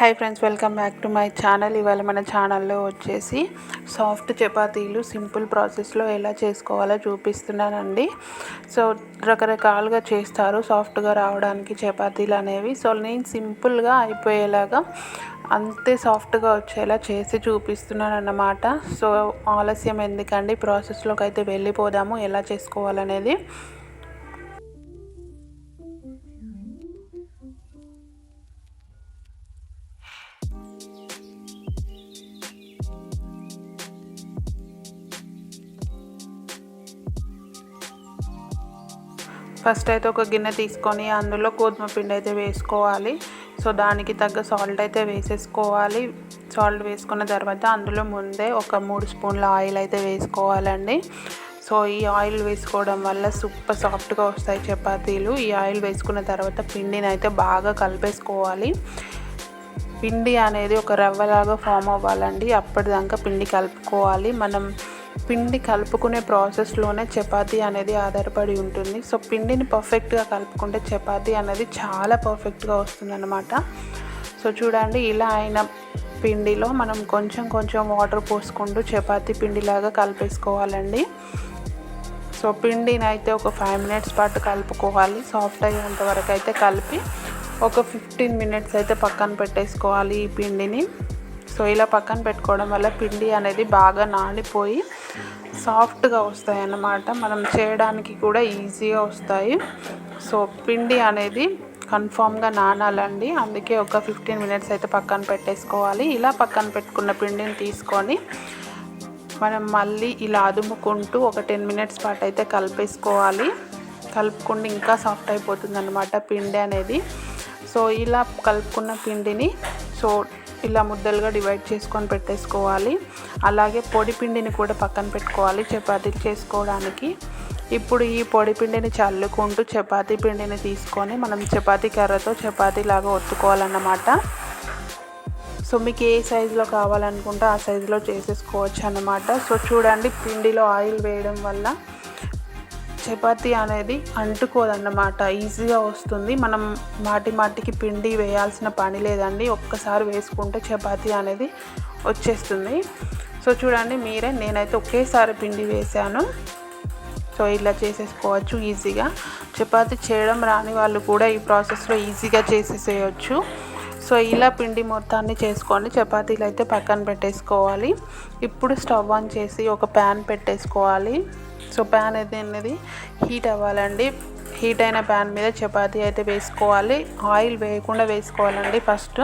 Hi friends welcome back to my channel ఇవాళ మన ఛానల్లో వచ్చేసి సాఫ్ట్ చపాతీలు సింపుల్ ప్రాసెస్లో ఎలా చేసుకోవాలో చూపిస్తున్నానండి. సో రకరకాలుగా చేస్తారు సాఫ్ట్గా రావడానికి చపాతీలు అనేవి. సో నేను సింపుల్గా అయిపోయేలాగా అంతే సాఫ్ట్గా వచ్చేలా చేసి చూపిస్తున్నాను అన్నమాట సో ఆలస్యం ఎందుకండి? ప్రాసెస్లోకి అయితే వెళ్ళిపోదాము ఎలా చేసుకోవాలనేది. ఫస్ట్ అయితే ఒక గిన్నె తీసుకొని అందులో గోధుమ పిండి అయితే వేసుకోవాలి. సో దానికి తగ్గ సాల్ట్ అయితే వేసేసుకోవాలి. సాల్ట్ వేసుకున్న తర్వాత అందులో ముందే ఒక మూడు స్పూన్ల ఆయిల్ అయితే వేసుకోవాలండి. సో ఈ ఆయిల్ వేసుకోవడం వల్ల సూపర్ సాఫ్ట్గా వస్తాయి చపాతీలు. ఈ ఆయిల్ వేసుకున్న తర్వాత పిండిని అయితే బాగా కలిపేసుకోవాలి. పిండి అనేది ఒక రవ్వలాగా ఫామ్ అవ్వాలండి. అప్పటిదాకా పిండి కలుపుకోవాలి. మనం పిండి కలుపుకునే ప్రాసెస్లోనే చపాతీ అనేది ఆధారపడి ఉంటుంది. సో పిండిని పర్ఫెక్ట్గా కలుపుకుంటే చపాతీ అనేది చాలా పర్ఫెక్ట్గా వస్తుందన్నమాట. సో చూడండి ఇలా అయిన పిండిలో మనం కొంచెం కొంచెం వాటర్ పోసుకుంటూ చపాతీ పిండిలాగా కలిపేసుకోవాలండి. సో పిండిని అయితే ఒక ఫైవ్ మినిట్స్ పాటు కలుపుకోవాలి. సాఫ్ట్ అయ్యేంత వరకు అయితే కలిపి ఒక ఫిఫ్టీన్ మినిట్స్ అయితే పక్కన పెట్టేసుకోవాలి ఈ పిండిని. సో ఇలా పక్కన పెట్టుకోవడం వల్ల పిండి అనేది బాగా నానిపోయి సాఫ్ట్గా వస్తాయి అన్నమాట మనం చేయడానికి కూడా ఈజీగా వస్తాయి. సో పిండి అనేది కన్ఫామ్గా నానాలండి. అందుకే ఒక ఫిఫ్టీన్ మినిట్స్ అయితే పక్కన పెట్టేసుకోవాలి. ఇలా పక్కన పెట్టుకున్న పిండిని తీసుకొని మనం మళ్ళీ ఇలా అదుముకుంటూ ఒక టెన్ మినిట్స్ పాటు అయితే కలిపేసుకోవాలి. కలుపుకుంటే ఇంకా సాఫ్ట్ అయిపోతుంది అనమాట పిండి అనేది. సో ఇలా కలుపుకున్న పిండిని సో ఇలా ముద్దలుగా డివైడ్ చేసుకొని పెట్టేసుకోవాలి. అలాగే పొడి పిండిని కూడా పక్కన పెట్టుకోవాలి చపాతీలు చేసుకోవడానికి. ఇప్పుడు ఈ పొడి పిండిని చల్లుకుంటూ చపాతీ పిండిని తీసుకొని మనం చపాతీ కర్రతో చపాతీ లాగా ఒత్తుకోవాలన్నమాట. సో మీకు ఏ సైజులో కావాలనుకుంటే ఆ సైజులో చేసేసుకోవచ్చు అన్నమాట సో చూడండి పిండిలో ఆయిల్ వేయడం వల్ల చపాతీ అనేది అంటుకోదన్నమాట. ఈజీగా వస్తుంది. మనం మాటి మాటికి పిండి వేయాల్సిన పని లేదండి. ఒక్కసారి వేసుకుంటే చపాతీ అనేది వచ్చేస్తుంది. సో చూడండి మీరే నేనైతే ఒకేసారి పిండి వేసాను సో ఇలా చేసేసుకోవచ్చు ఈజీగా. చపాతీ చేయడం రాని వాళ్ళు కూడా ఈ ప్రాసెస్లో ఈజీగా చేసేసేయచ్చు. సో ఇలా పిండి మొత్తాన్ని చేసుకొని చపాతీలు అయితే పక్కన పెట్టేసుకోవాలి. ఇప్పుడు స్టవ్ ఆన్ చేసి ఒక ప్యాన్ పెట్టేసుకోవాలి. సో ప్యాన్ అయితే అనేది హీట్ అవ్వాలండి. హీట్ అయిన ప్యాన్ మీద చపాతీ అయితే వేసుకోవాలి. ఆయిల్ వేయకుండా వేసుకోవాలండి ఫస్ట్.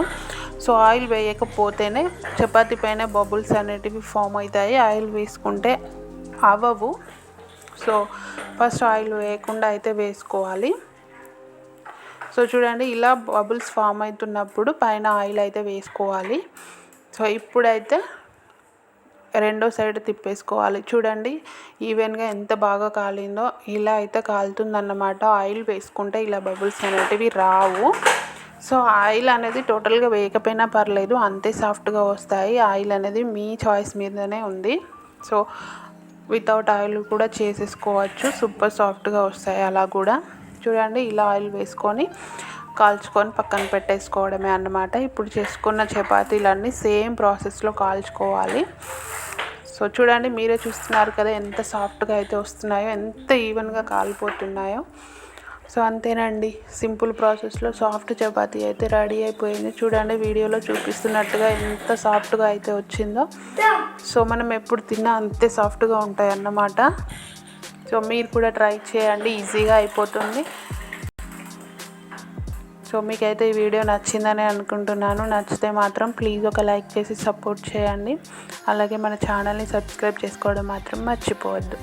సో ఆయిల్ వేయకపోతేనే చపాతీ పైన బబుల్స్ అనేటివి ఫామ్ అవుతాయి. ఆయిల్ వేసుకుంటే అవ్వవు సో ఫస్ట్ ఆయిల్ వేయకుండా అయితే వేసుకోవాలి. సో చూడండి ఇలా బబుల్స్ ఫామ్ అవుతున్నప్పుడు పైన ఆయిల్ అయితే వేసుకోవాలి. సో ఇప్పుడైతే రెండో సైడ్ తిప్పేసుకోవాలి. చూడండి ఈవెన్గా ఎంత బాగా కాలిందో ఇలా అయితే కాలుతుందన్నమాట. ఆయిల్ వేసుకుంటే ఇలా బబుల్స్ అనేటివి రావు. సో ఆయిల్ అనేది టోటల్గా వేయకపోయినా పర్లేదు అంతే సాఫ్ట్గా వస్తాయి. ఆయిల్ అనేది మీ చాయిస్ మీదనే ఉంది. సో వితౌట్ ఆయిల్ కూడా చేసేసుకోవచ్చు. సూపర్ సాఫ్ట్గా వస్తాయి అలా కూడా. చూడండి ఇలా ఆయిల్ వేసుకొని కాల్చుకొని పక్కన పెట్టేసుకోవడమే అన్నమాట. ఇప్పుడు చేసుకున్న చపాతీలన్నీ సేమ్ ప్రాసెస్లో కాల్చుకోవాలి. సో చూడండి మీరే చూస్తున్నారు కదా ఎంత సాఫ్ట్గా అయితే వస్తున్నాయో ఎంత ఈవెన్గా కాలిపోతున్నాయో. సో అంతేనండి సింపుల్ ప్రాసెస్లో సాఫ్ట్ చపాతీ అయితే రెడీ అయిపోయింది. చూడండి వీడియోలో చూపిస్తున్నట్టుగా ఎంత సాఫ్ట్గా అయితే వచ్చిందో. సో మనం ఎప్పుడు తిన్నా అంతే సాఫ్ట్గా ఉంటాయి అన్నమాట సో మీరు కూడా ట్రై చేయండి ఈజీగా అయిపోతుంది. సో మీకైతే ఈ వీడియో నచ్చిందని అనుకుంటున్నాను. నచ్చితే మాత్రం ప్లీజ్ ఒక లైక్ చేసి సపోర్ట్ చేయండి. అలాగే మన ఛానల్ని సబ్స్క్రైబ్ చేసుకోవడం మాత్రం మర్చిపోవద్దు.